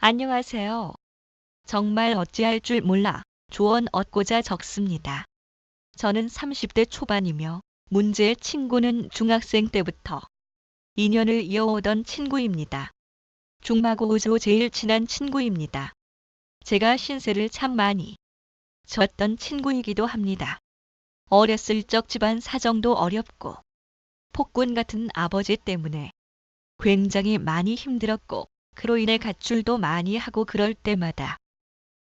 안녕하세요. 정말 어찌할 줄 몰라 조언 얻고자 적습니다. 저는 30대 초반이며 문제의 친구는 중학생 때부터 인연을 이어오던 친구입니다. 중마고우조 제일 친한 친구입니다. 제가 신세를 참 많이 졌던 친구이기도 합니다. 어렸을 적 집안 사정도 어렵고 폭군 같은 아버지 때문에 굉장히 많이 힘들었고 그로 인해 가출도 많이 하고 그럴 때마다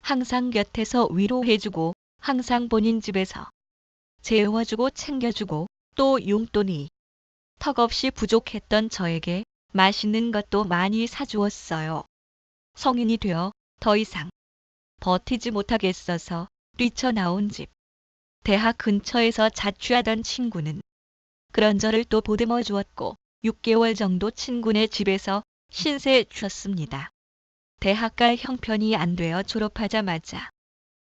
항상 곁에서 위로해주고 항상 본인 집에서 재워주고 챙겨주고 또 용돈이 턱없이 부족했던 저에게 맛있는 것도 많이 사주었어요. 성인이 되어 더 이상 버티지 못하겠어서 뛰쳐나온 집. 대학 근처에서 자취하던 친구는 그런 저를 또 보듬어 주었고 6개월 정도 친구네 집에서 신세 주었습니다. 대학 갈 형편이 안 되어 졸업하자마자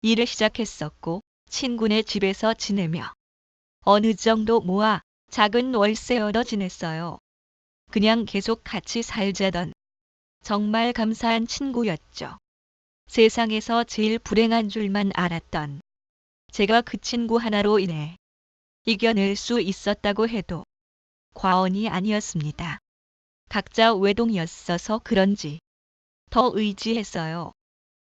일을 시작했었고 친구네 집에서 지내며 어느 정도 모아 작은 월세 얻어 지냈어요. 그냥 계속 같이 살자던 정말 감사한 친구였죠. 세상에서 제일 불행한 줄만 알았던 제가 그 친구 하나로 인해 이겨낼 수 있었다고 해도 과언이 아니었습니다. 각자 외동이었어서 그런지 더 의지했어요.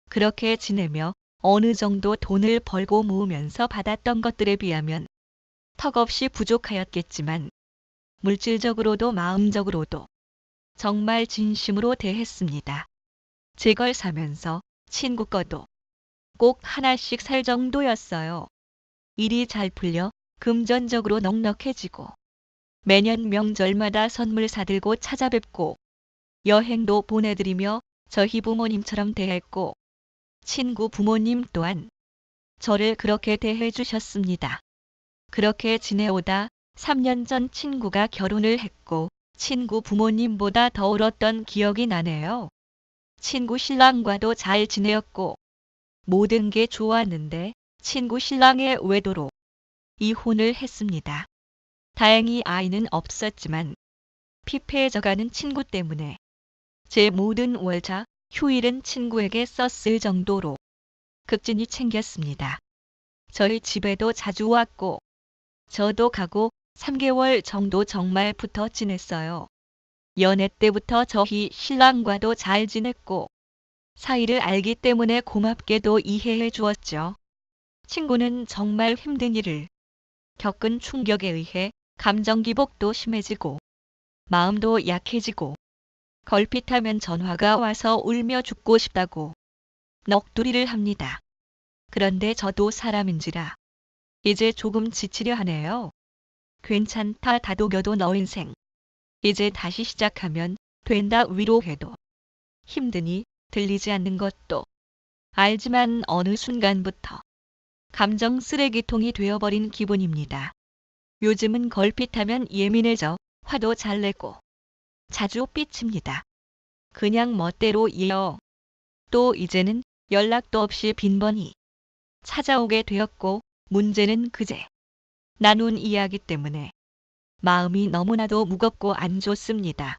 그렇게 지내며 어느 정도 돈을 벌고 모으면서 받았던 것들에 비하면 턱없이 부족하였겠지만 물질적으로도 마음적으로도 정말 진심으로 대했습니다. 제 걸 사면서 친구 거도 꼭 하나씩 살 정도였어요. 일이 잘 풀려 금전적으로 넉넉해지고 매년 명절마다 선물 사들고 찾아뵙고 여행도 보내드리며 저희 부모님처럼 대했고 친구 부모님 또한 저를 그렇게 대해 주셨습니다. 그렇게 지내오다 3년 전 친구가 결혼을 했고 친구 부모님보다 더 울었던 기억이 나네요. 친구 신랑과도 잘 지내었고 모든 게 좋았는데 친구 신랑의 외도로 이혼을 했습니다. 다행히 아이는 없었지만 피폐해져가는 친구 때문에 제 모든 월차, 휴일은 친구에게 썼을 정도로 극진히 챙겼습니다. 저희 집에도 자주 왔고 저도 가고 3개월 정도 정말 붙어 지냈어요. 연애 때부터 저희 신랑과도 잘 지냈고 사이를 알기 때문에 고맙게도 이해해 주었죠. 친구는 정말 힘든 일을 겪은 충격에 의해 감정 기복도 심해지고 마음도 약해지고 걸핏하면 전화가 와서 울며 죽고 싶다고 넋두리를 합니다. 그런데 저도 사람인지라 이제 조금 지치려 하네요. 괜찮다 다독여도 너 인생. 이제 다시 시작하면 된다 위로해도 힘드니 들리지 않는 것도 알지만 어느 순간부터 감정 쓰레기통이 되어버린 기분입니다. 요즘은 걸핏하면 예민해져 화도 잘 내고 자주 삐칩니다. 그냥 멋대로 예요. 또 이제는 연락도 없이 빈번히 찾아오게 되었고 문제는 그제 나눈 이야기 때문에 마음이 너무나도 무겁고 안 좋습니다.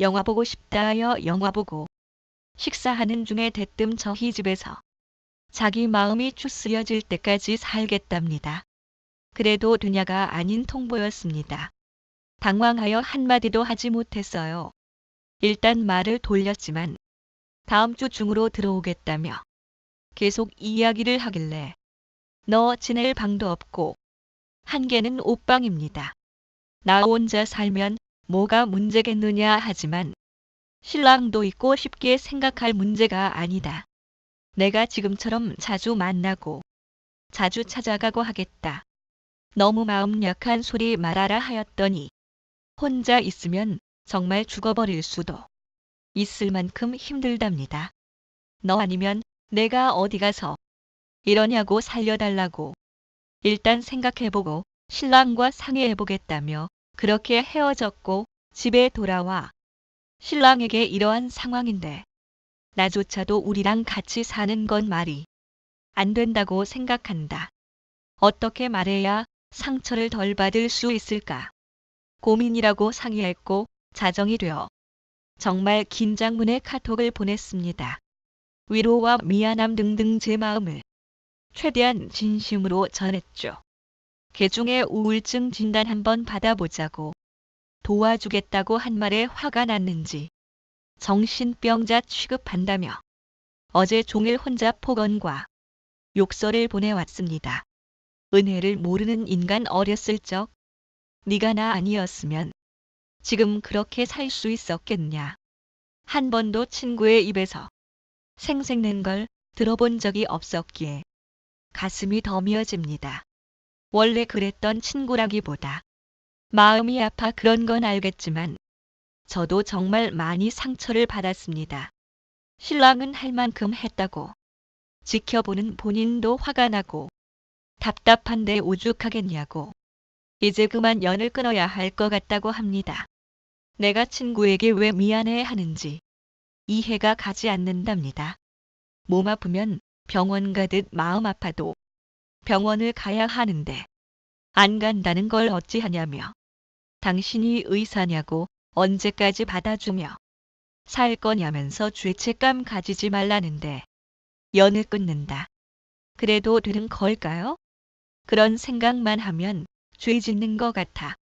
영화 보고 싶다 하여 영화 보고 식사하는 중에 대뜸 저희 집에서 자기 마음이 추스려질 때까지 살겠답니다. 그래도 두냐가 아닌 통보였습니다. 당황하여 한마디도 하지 못했어요. 일단 말을 돌렸지만 다음 주 중으로 들어오겠다며 계속 이야기를 하길래 너 지낼 방도 없고 한계는 옷방입니다. 나 혼자 살면 뭐가 문제겠느냐 하지만 신랑도 있고 쉽게 생각할 문제가 아니다. 내가 지금처럼 자주 만나고 자주 찾아가고 하겠다. 너무 마음 약한 소리 말하라 하였더니 혼자 있으면 정말 죽어버릴 수도 있을 만큼 힘들답니다. 너 아니면 내가 어디 가서 이러냐고 살려달라고 일단 생각해보고 신랑과 상의해보겠다며 그렇게 헤어졌고 집에 돌아와 신랑에게 이러한 상황인데 나조차도 우리랑 같이 사는 건 말이 안 된다고 생각한다. 어떻게 말해야 상처를 덜 받을 수 있을까? 고민이라고 상의했고 자정이 되어 정말 긴장문의 카톡을 보냈습니다. 위로와 미안함 등등 제 마음을 최대한 진심으로 전했죠. 개중에 우울증 진단 한번 받아보자고 도와주겠다고 한 말에 화가 났는지 정신병자 취급한다며 어제 종일 혼자 폭언과 욕설을 보내왔습니다. 은혜를 모르는 인간 어렸을 적 네가 나 아니었으면 지금 그렇게 살 수 있었겠냐. 한 번도 친구의 입에서 생색낸 걸 들어본 적이 없었기에 가슴이 더 미어집니다. 원래 그랬던 친구라기보다 마음이 아파 그런 건 알겠지만 저도 정말 많이 상처를 받았습니다. 신랑은 할 만큼 했다고 지켜보는 본인도 화가 나고 답답한데 오죽하겠냐고 이제 그만 연을 끊어야 할 것 같다고 합니다. 내가 친구에게 왜 미안해 하는지 이해가 가지 않는답니다. 몸 아프면 병원 가듯 마음 아파도 병원을 가야 하는데 안 간다는 걸 어찌하냐며 당신이 의사냐고 언제까지 받아주며 살 거냐면서 죄책감 가지지 말라는데 연을 끊는다. 그래도 되는 걸까요? 그런 생각만 하면 죄 짓는 것 같아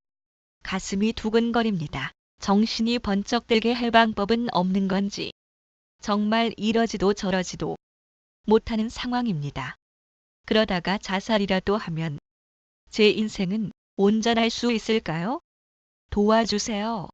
가슴이 두근거립니다. 정신이 번쩍 들게 할 방법은 없는 건지 정말 이러지도 저러지도 못하는 상황입니다. 그러다가 자살이라도 하면 제 인생은 온전할 수 있을까요? 도와주세요.